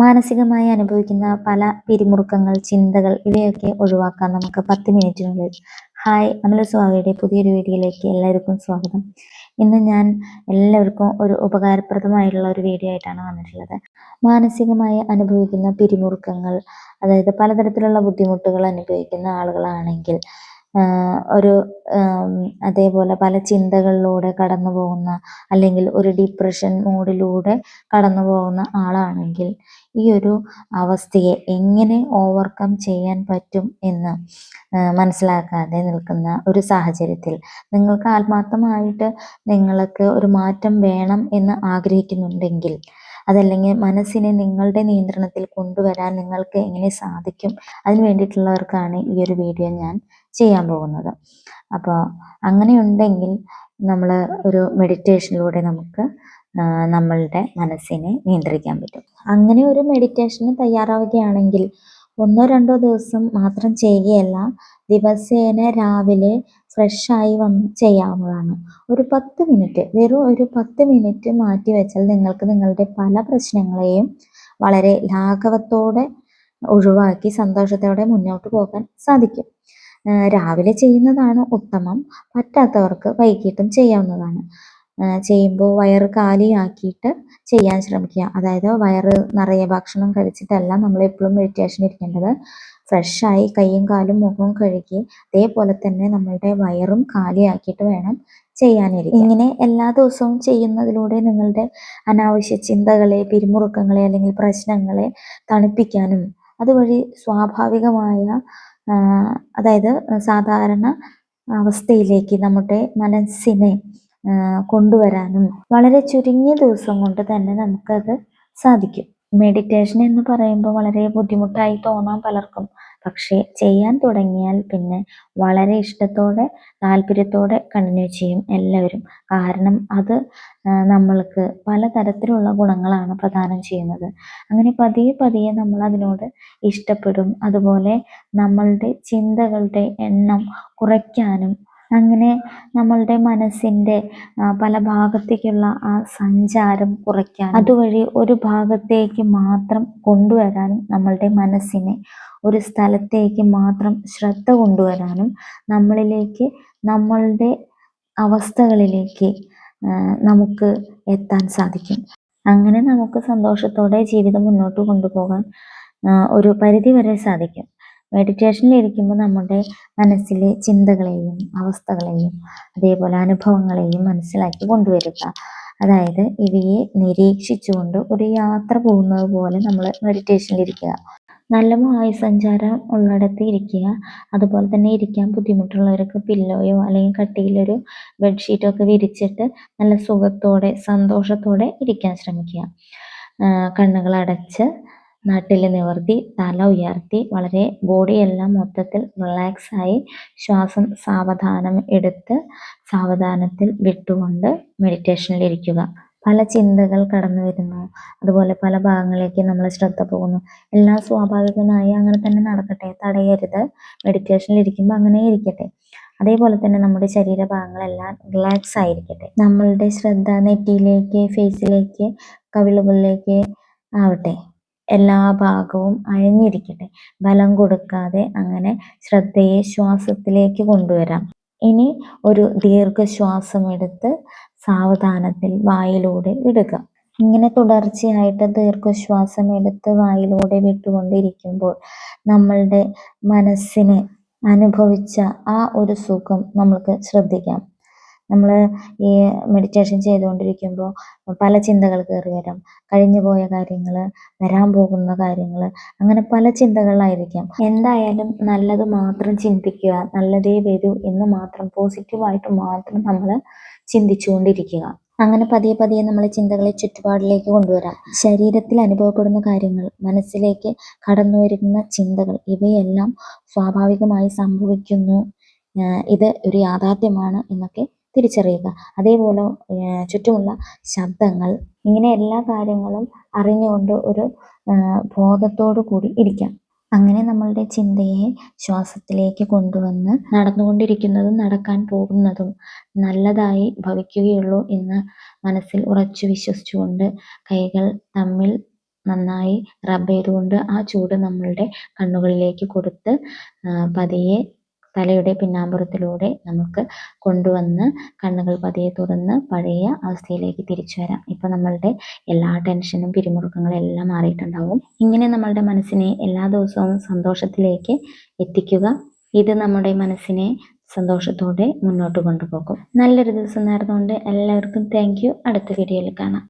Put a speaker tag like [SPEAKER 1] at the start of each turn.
[SPEAKER 1] മാനസികമായി അനുഭവിക്കുന്ന പല പിരിമുറുക്കങ്ങൾ ചിന്തകൾ ഇവയൊക്കെ ഒഴിവാക്കാൻ നമുക്ക് പത്ത് മിനിറ്റിനുള്ളിൽ ഹായ് അമല സ്വാമിയുടെ പുതിയൊരു വീഡിയോയിലേക്ക് എല്ലാവർക്കും സ്വാഗതം ഇന്ന് ഞാൻ എല്ലാവർക്കും ഒരു ഉപകാരപ്രദമായിട്ടുള്ള ഒരു വീഡിയോ ആയിട്ടാണ് വന്നിട്ടുള്ളത് മാനസികമായി അനുഭവിക്കുന്ന പിരിമുറുക്കങ്ങൾ അതായത് പലതരത്തിലുള്ള ബുദ്ധിമുട്ടുകൾ അനുഭവിക്കുന്ന ആളുകളാണെങ്കിൽ ഒരു അതേപോലെ പല ചിന്തകളിലൂടെ കടന്നു പോകുന്ന അല്ലെങ്കിൽ ഒരു ഡിപ്രഷൻ മൂഡിലൂടെ കടന്നു പോകുന്ന ആളാണെങ്കിൽ ഈ ഒരു അവസ്ഥയെ എങ്ങനെ ഓവർകം ചെയ്യാൻ പറ്റും എന്ന് മനസ്സിലാക്കാതെ നിൽക്കുന്ന ഒരു സാഹചര്യത്തിൽ നിങ്ങൾക്ക് ആത്മാർത്ഥമായിട്ട് നിങ്ങൾക്ക് ഒരു മാറ്റം വേണം എന്ന് ആഗ്രഹിക്കുന്നുണ്ടെങ്കിൽ അതല്ലെങ്കിൽ മനസ്സിനെ നിങ്ങളുടെ നിയന്ത്രണത്തിൽ കൊണ്ടുവരാൻ നിങ്ങൾക്ക് എങ്ങനെ സാധിക്കും അതിന് വേണ്ടിയിട്ടുള്ളവർക്കാണ് ഈ ഒരു വീഡിയോ ഞാൻ ചെയ്യാൻ പോകുന്നത് അപ്പോൾ അങ്ങനെയുണ്ടെങ്കിൽ നമ്മൾ ഒരു മെഡിറ്റേഷനിലൂടെ നമുക്ക് നമ്മളുടെ മനസ്സിനെ നിയന്ത്രിക്കാൻ പറ്റും അങ്ങനെ ഒരു മെഡിറ്റേഷന് തയ്യാറാവുകയാണെങ്കിൽ ഒന്നോ രണ്ടോ ദിവസം മാത്രം ചെയ്യുകയല്ല ദിവസേന രാവിലെ ഫ്രഷായി വന്ന് ചെയ്യാവുന്നതാണ് ഒരു പത്ത് മിനിറ്റ് വെറും ഒരു പത്ത് മിനിറ്റ് മാറ്റി വെച്ചാൽ നിങ്ങൾക്ക് നിങ്ങളുടെ പല പ്രശ്നങ്ങളെയും വളരെ ലാഘവത്തോടെ ഒഴിവാക്കി സന്തോഷത്തോടെ മുന്നോട്ട് പോകാൻ സാധിക്കും രാവിലെ ചെയ്യുന്നതാണ് ഉത്തമം പറ്റാത്തവർക്ക് വൈകിട്ടും ചെയ്യാവുന്നതാണ് ചെയ്യുമ്പോൾ വയറ് കാലിയാക്കിയിട്ട് ചെയ്യാൻ ശ്രമിക്കുക അതായത് വയറ് നിറയെ ഭക്ഷണം കഴിച്ചിട്ടല്ല നമ്മൾ എപ്പോഴും മെഡിറ്റേഷൻ ഇരിക്കേണ്ടത് ഫ്രഷായി കൈയും കാലും മുഖവും കഴുകി അതേപോലെ തന്നെ നമ്മളുടെ വയറും കാലിയാക്കിയിട്ട് വേണം ചെയ്യാനിരിക്കും ഇങ്ങനെ എല്ലാ ദിവസവും ചെയ്യുന്നതിലൂടെ നിങ്ങളുടെ അനാവശ്യ ചിന്തകളെ പിരിമുറുക്കങ്ങളെ അല്ലെങ്കിൽ പ്രശ്നങ്ങളെ തണുപ്പിക്കാനും അതുവഴി സ്വാഭാവികമായ അതായത് സാധാരണ അവസ്ഥയിലേക്ക് നമ്മുടെ മനസ്സിനെ കൊണ്ടുവരാനും വളരെ ചുരുങ്ങിയ ദിവസം കൊണ്ട് തന്നെ നമുക്കത് സാധിക്കും മെഡിറ്റേഷൻ എന്ന് പറയുമ്പോൾ വളരെ ബുദ്ധിമുട്ടായി തോന്നാൻ പലർക്കും പക്ഷേ ചെയ്യാൻ തുടങ്ങിയാൽ പിന്നെ വളരെ ഇഷ്ടത്തോടെ താല്പര്യത്തോടെ കണ്ടിന്യൂ ചെയ്യും എല്ലാവരും കാരണം അത് നമ്മൾക്ക് പലതരത്തിലുള്ള ഗുണങ്ങളാണ് പ്രദാനം ചെയ്യുന്നത് അങ്ങനെ പതിയെ പതിയെ നമ്മൾ അതിനോട് ഇഷ്ടപ്പെടും അതുപോലെ നമ്മളുടെ ചിന്തകളുടെ എണ്ണം കുറയ്ക്കാനും അങ്ങനെ നമ്മളുടെ മനസ്സിൻ്റെ പല ഭാഗത്തേക്കുള്ള ആ സഞ്ചാരം കുറയ്ക്കാൻ അതുവഴി ഒരു ഭാഗത്തേക്ക് മാത്രം കൊണ്ടുവരാനും നമ്മളുടെ മനസ്സിനെ ഒരു സ്ഥലത്തേക്ക് മാത്രം ശ്രദ്ധ കൊണ്ടുവരാനും നമ്മളിലേക്ക് നമ്മളുടെ അവസ്ഥകളിലേക്ക് നമുക്ക് എത്താൻ സാധിക്കും അങ്ങനെ നമുക്ക് സന്തോഷത്തോടെ ജീവിതം മുന്നോട്ട് കൊണ്ടുപോകാൻ ഒരു പരിധി വരെ സാധിക്കും മെഡിറ്റേഷനിൽ ഇരിക്കുമ്പോൾ നമ്മുടെ മനസ്സിലെ ചിന്തകളെയും അവസ്ഥകളെയും അതേപോലെ അനുഭവങ്ങളെയും മനസ്സിലാക്കി കൊണ്ടുവരിക അതായത് ഇവയെ നിരീക്ഷിച്ചുകൊണ്ട് ഒരു യാത്ര പോകുന്നത് പോലെ നമ്മൾ ഇരിക്കുക നല്ല സഞ്ചാരം ഉള്ളിടത്ത് ഇരിക്കുക അതുപോലെ തന്നെ ഇരിക്കാൻ ബുദ്ധിമുട്ടുള്ളവർക്ക് പില്ലോയോ അല്ലെങ്കിൽ കട്ടിയിലൊരു ബെഡ്ഷീറ്റോ ഒക്കെ വിരിച്ചിട്ട് നല്ല സുഖത്തോടെ സന്തോഷത്തോടെ ഇരിക്കാൻ ശ്രമിക്കുക കണ്ണുകൾ അടച്ച് നാട്ടിൽ നിവർത്തി തല ഉയർത്തി വളരെ ബോഡിയെല്ലാം മൊത്തത്തിൽ റിലാക്സായി ശ്വാസം സാവധാനം എടുത്ത് സാവധാനത്തിൽ വിട്ടുകൊണ്ട് മെഡിറ്റേഷനിൽ ഇരിക്കുക പല ചിന്തകൾ കടന്നു വരുന്നു അതുപോലെ പല ഭാഗങ്ങളിലേക്ക് നമ്മൾ ശ്രദ്ധ പോകുന്നു എല്ലാം സ്വാഭാവികമായി അങ്ങനെ തന്നെ നടക്കട്ടെ തടയരുത് മെഡിറ്റേഷനിൽ ഇരിക്കുമ്പോൾ അങ്ങനെ ഇരിക്കട്ടെ അതേപോലെ തന്നെ നമ്മുടെ ശരീരഭാഗങ്ങളെല്ലാം റിലാക്സ് ആയിരിക്കട്ടെ നമ്മളുടെ ശ്രദ്ധ നെറ്റിയിലേക്ക് ഫേസിലേക്ക് കവിളുകളിലേക്ക് ആവട്ടെ എല്ലാ ഭാഗവും അയഞ്ഞിരിക്കട്ടെ ബലം കൊടുക്കാതെ അങ്ങനെ ശ്രദ്ധയെ ശ്വാസത്തിലേക്ക് കൊണ്ടുവരാം ഇനി ഒരു ദീർഘശ്വാസം എടുത്ത് സാവധാനത്തിൽ വായിലൂടെ വിടുക ഇങ്ങനെ തുടർച്ചയായിട്ട് ദീർഘശ്വാസം എടുത്ത് വായിലൂടെ വിട്ടുകൊണ്ടിരിക്കുമ്പോൾ നമ്മളുടെ മനസ്സിന് അനുഭവിച്ച ആ ഒരു സുഖം നമ്മൾക്ക് ശ്രദ്ധിക്കാം നമ്മൾ ഈ മെഡിറ്റേഷൻ ചെയ്തുകൊണ്ടിരിക്കുമ്പോൾ പല ചിന്തകൾ കയറി വരാം കഴിഞ്ഞു പോയ കാര്യങ്ങൾ വരാൻ പോകുന്ന കാര്യങ്ങൾ അങ്ങനെ പല ചിന്തകളിലായിരിക്കാം എന്തായാലും നല്ലത് മാത്രം ചിന്തിക്കുക നല്ലതേ വരൂ എന്ന് മാത്രം പോസിറ്റീവായിട്ട് മാത്രം നമ്മൾ ചിന്തിച്ചുകൊണ്ടിരിക്കുക അങ്ങനെ പതിയെ പതിയെ നമ്മൾ ചിന്തകളെ ചുറ്റുപാടിലേക്ക് കൊണ്ടുവരാം ശരീരത്തിൽ അനുഭവപ്പെടുന്ന കാര്യങ്ങൾ മനസ്സിലേക്ക് കടന്നു വരുന്ന ചിന്തകൾ ഇവയെല്ലാം സ്വാഭാവികമായി സംഭവിക്കുന്നു ഇത് ഒരു യാഥാർത്ഥ്യമാണ് എന്നൊക്കെ തിരിച്ചറിയുക അതേപോലെ ചുറ്റുമുള്ള ശബ്ദങ്ങൾ ഇങ്ങനെ എല്ലാ കാര്യങ്ങളും അറിഞ്ഞുകൊണ്ട് ഒരു ബോധത്തോടു കൂടി ഇരിക്കാം അങ്ങനെ നമ്മളുടെ ചിന്തയെ ശ്വാസത്തിലേക്ക് കൊണ്ടുവന്ന് നടന്നുകൊണ്ടിരിക്കുന്നതും നടക്കാൻ പോകുന്നതും നല്ലതായി ഭവിക്കുകയുള്ളൂ എന്ന് മനസ്സിൽ ഉറച്ചു വിശ്വസിച്ചുകൊണ്ട് കൈകൾ തമ്മിൽ നന്നായി റബ്ബ് ചെയ്തുകൊണ്ട് ആ ചൂട് നമ്മളുടെ കണ്ണുകളിലേക്ക് കൊടുത്ത് പതിയെ തലയുടെ പിന്നാമ്പുറത്തിലൂടെ നമുക്ക് കൊണ്ടുവന്ന് കണ്ണുകൾ പതിയെ തുറന്ന് പഴയ അവസ്ഥയിലേക്ക് തിരിച്ചു വരാം ഇപ്പൊ നമ്മളുടെ എല്ലാ ടെൻഷനും പിരിമുറുക്കങ്ങളും എല്ലാം മാറിയിട്ടുണ്ടാവും ഇങ്ങനെ നമ്മളുടെ മനസ്സിനെ എല്ലാ ദിവസവും സന്തോഷത്തിലേക്ക് എത്തിക്കുക ഇത് നമ്മുടെ മനസ്സിനെ സന്തോഷത്തോടെ മുന്നോട്ട് കൊണ്ടുപോകും നല്ലൊരു ദിവസം നേർന്നുകൊണ്ട് എല്ലാവർക്കും താങ്ക് അടുത്ത വീഡിയോയിൽ കാണാം